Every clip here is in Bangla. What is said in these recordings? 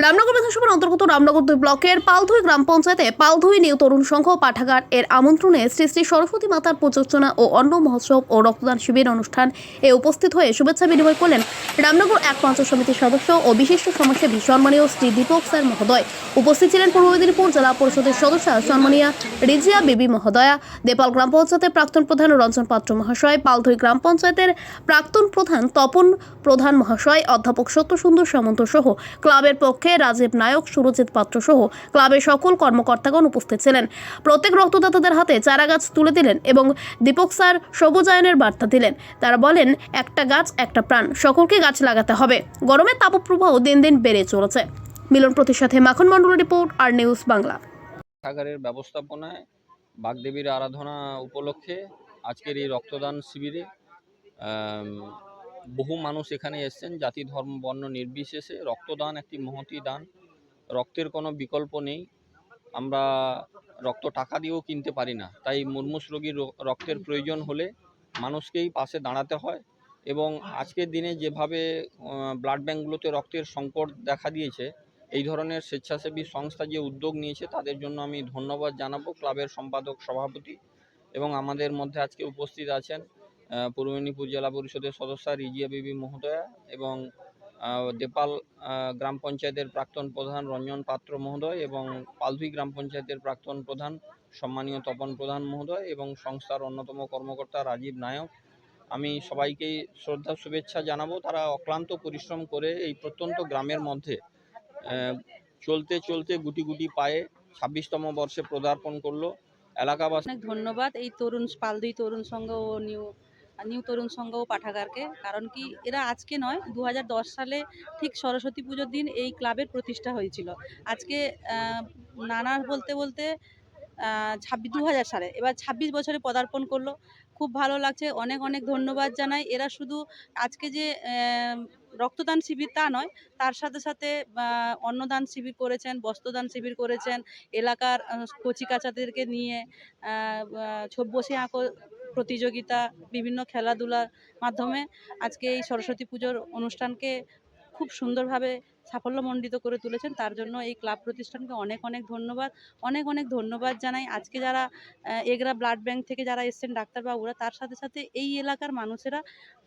রামনগর বিধানসভার অন্তর্গত রামনগর দুই ব্লকের পালধুই গ্রাম পঞ্চায়েতে পালধুই নিউ তরুণ সংঘ পাঠাগার এর আমন্ত্রণে শ্রী শ্রী সরস্বতী মাতার পূজোর্চনা ও অন্ন মহোৎসব ও রক্তদান শিবির অনুষ্ঠান এ উপস্থিত হয়ে শুভেচ্ছা বিনিময় করলেন রামনগর এক পঞ্চায়েত সমিতির সদস্য ও বিশিষ্ট সমাজসেবী সম্মানীয় শ্রী দীপক স্যার মহোদয়। উপস্থিত ছিলেন পূর্ব মেদিনীপুর জেলা পরিষদের সদস্য সম্মানীয় রিজিয়া বিবি মহোদয়া, দেপাল গ্রাম পঞ্চায়েতের প্রাক্তন প্রধান রঞ্জন পাত্র মহাশয়, পালধুই গ্রাম পঞ্চায়েতের প্রাক্তন প্রধান তপন প্রধান মহাশয়, অধ্যাপক সত্যসুন্দর সামন্ত সহ ক্লাবের পক্ষে রাজীব নায়ক, সুরজিৎ পাত্র সহ ক্লাবের সকল কর্মকর্তাগণ উপস্থিত ছিলেন। প্রত্যেক রক্তদাতাদের হাতে চারা গাছ তুলে দিলেন এবং দীপক স্যার সবুজায়নের বার্তা দিলেন। তারা বলেন, একটা গাছ, একটা প্রাণ, সকলকে গাছ লাগাতে হবে। গরমের তাপপ্রবাহ দিন দিন বেড়ে চলেছে। মিলন প্রতির সাথে মাখন মন্ডল রিপোর্ট, আর নিউজ বাংলা। পাঠাগারের ব্যবস্থাপনায় বাগদেবীর আরাধনা উপলক্ষে আজকের এই রক্তদান শিবিরে বহু মানুষ এখানে এসেছেন। জাতি, ধর্ম, বর্ণ নির্বিশেষে রক্তদান একটি মহতি দান। রক্তের কোনো বিকল্প নেই। আমরা রক্ত টাকা দিয়েও কিনতে পারি না। তাই মুমূর্ষ রোগীর রক্তের প্রয়োজন হলে মানুষকেই পাশে দাঁড়াতে হয় এবং আজকের দিনে যেভাবে ব্লাড ব্যাঙ্কগুলোতে রক্তের সংকট দেখা দিয়েছে, এই ধরনের স্বেচ্ছাসেবী সংস্থা যে উদ্যোগ নিয়েছে, তাদের জন্য আমি ধন্যবাদ জানাব। ক্লাবের সম্পাদক, সভাপতি এবং আমাদের মধ্যে আজকে উপস্থিত আছেন পূর্ব মেদিনীপুর জেলা পরিষদের সদস্য রিজিয়া বিবি মহোদয়া এবং দেপাল গ্রাম পঞ্চায়েতের প্রাক্তন প্রধান রঞ্জন পাত্র মহোদয় এবং পালধুই গ্রাম পঞ্চায়েতের প্রাক্তন প্রধান সম্মানীয় তপন প্রধান মহোদয় এবং সংস্থার অন্যতম কর্মকর্তা রাজীব নায়ক। আমি সবাইকেই শ্রদ্ধা, শুভেচ্ছা জানাব। তারা অক্লান্ত পরিশ্রম করে এই প্রত্যন্ত গ্রামের মধ্যে চলতে চলতে গুটি গুটি পায়ে ছাব্বিশতম বর্ষে পদার্পণ করল। এলাকাবাসী অনেক ধন্যবাদ। এই তরুণ পালদুই তরুণ সংঘ ও নিউ নিউ তরুণ সংঘ পাঠাগারকে। কারণ কি, এরা আজকে নয় দু সালে ঠিক সরস্বতী পুজোর দিন এই ক্লাবের প্রতিষ্ঠা হয়েছিল। আজকে নানা বলতে বলতে ছাব্বিশ দু হাজার সালে। এবার ছাব্বিশ বছরে পদার্পণ করল। খুব ভালো লাগছে, অনেক অনেক ধন্যবাদ জানাই। এরা শুধু আজকে যে রক্তদান শিবির তা নয়, তার সাথে সাথে অন্নদান শিবির করেছেন, বস্ত্রদান শিবির করেছেন, এলাকার কচিকাচাদেরকে নিয়ে বসে আঁকো প্রতিযোগিতা বিভিন্ন খেলাধুলার মাধ্যমে আজকে এই সরস্বতী পুজোর অনুষ্ঠানকে খুব সুন্দরভাবে সাফল্যমণ্ডিত করে তুলেছেন। তার জন্য এই ক্লাব প্রতিষ্ঠানকে অনেক অনেক ধন্যবাদ। অনেক অনেক ধন্যবাদ জানাই। আজকে যারা এগরা ব্লাড ব্যাংক থেকে যারা এসছেন ডাক্তারবাবুরা, তার সাথে সাথে এই এলাকার মানুষেরা,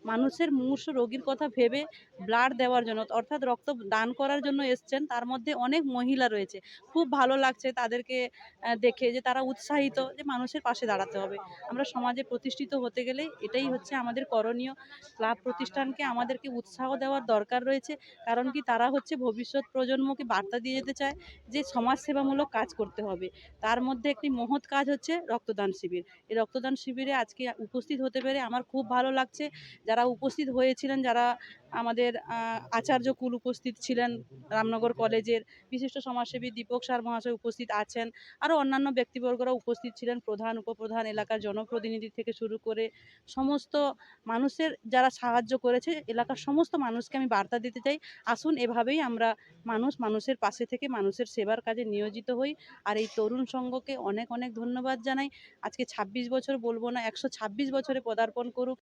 মানুষের মুমূর্ষু রোগীর কথা ভেবে ব্লাড দেওয়ার জন্য, অর্থাৎ রক্ত দান করার জন্য এসছেন। তার মধ্যে অনেক মহিলা রয়েছে। খুব ভালো লাগছে তাদেরকে দেখে যে তারা উৎসাহিত যে মানুষের পাশে দাঁড়াতে হবে। আমরা সমাজে প্রতিষ্ঠিত হতে গেলে এটাই হচ্ছে আমাদের করণীয়। ক্লাব প্রতিষ্ঠানকে আমাদেরকে উৎসাহ দেওয়ার দরকার রয়েছে। কারণ কি তারা হচ্ছে ভবিষ্যৎ প্রজন্মকে বার্তা দিয়ে যেতে চায় যে সমাজসেবামূলক কাজ করতে হবে। তার মধ্যে একটি মহৎ কাজ হচ্ছে রক্তদান শিবির। এই রক্তদান শিবিরে আজকে উপস্থিত হতে পেরে আমার খুব ভালো লাগছে। যারা উপস্থিত হয়েছিলেন, যারা আমাদের আচার্য কুল উপস্থিত ছিলেন, রামনগর কলেজের বিশিষ্ট সমাজসেবী দীপক সার মহাশয় উপস্থিত আছেন। আরও অন্যান্য ব্যক্তিবর্গরা উপস্থিত ছিলেন, প্রধান, উপপ্রধান এলাকার জনপ্রতিনিধি থেকে শুরু করে সমস্ত মানুষের যারা সাহায্য করেছে, এলাকার সমস্ত মানুষকে আমি বার্তা দিতে চাই। আসুন, এভাবেই আমরা মানুষ মানুষের পাশে থেকে মানুষের সেবার কাজে নিয়োজিত হই। আর এই তরুণ সংঘকে অনেক অনেক ধন্যবাদ জানাই। আজকে ২৬ বছর বলব না, একশো ছাব্বিশ বছরে পদার্পণ করুক।